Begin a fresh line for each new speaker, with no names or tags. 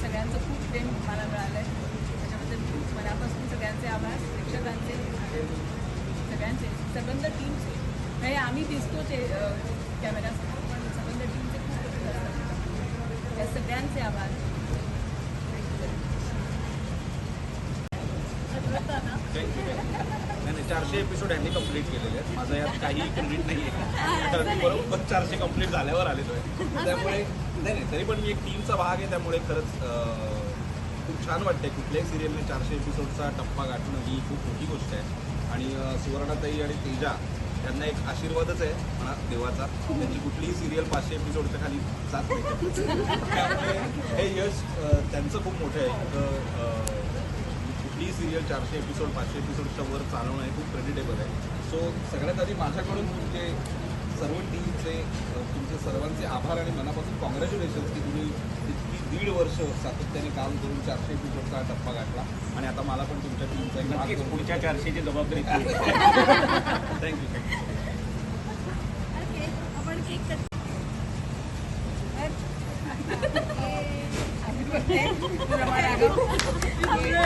सगळ्यांचं खूप प्रेम मला मिळालं आहे त्याच्याबद्दल खूप मनापासून सगळ्यांचे आभार प्रेक्षकांचे आणि सगळ्यांचे सबंध टीमचे म्हणजे आम्ही दिसतो ते कॅमेऱ्यासमोर पण सबंध टीमचे खूप असतात त्या सगळ्यांचे आभार.
नाही नाही चारशे एपिसोड यांनी कंप्लीट केलेले आहेत. माझं यात काही क्रेडिट नाही आहे. मी बरोबर चारशे कंप्लीट झाल्यावर आलेलो आहे. त्यामुळे नाही नाही तरी पण मी एक टीमचा भाग आहे त्यामुळे खरंच खूप छान वाटतंय. कुठल्याही सिरियलने चारशे एपिसोडचा टप्पा गाठणं ही खूप मोठी गोष्ट आहे. आणि सुवर्णाताई आणि तेजा त्यांना एक आशीर्वादच आहे म्हणा देवाचा. त्यांची कुठलीही सिरियल पाचशे एपिसोडच्या खाली जात नाही. त्यामुळे हे यश त्यांचं खूप मोठं आहे. सिरियल चारशे एपिसोड पाचशे एपिसोडच्या वर चालवणं हे खूप क्रेडिटेबल आहे. सो सगळ्यात आधी माझ्याकडून तुमचे सर्व टीमचे तुमचे सर्वांचे आभार आणि मनापासून कॉंग्रॅच्युलेशन्स की तुम्ही इतकी दीड वर्ष सातत्याने काम करून चारशे एपिसोडचा टप्पा गाठला. आणि आता मला पण तुमच्या टीमचा एक
पुढच्या चारशेची जबाबदारी.
थँक्यू
आपण केक कट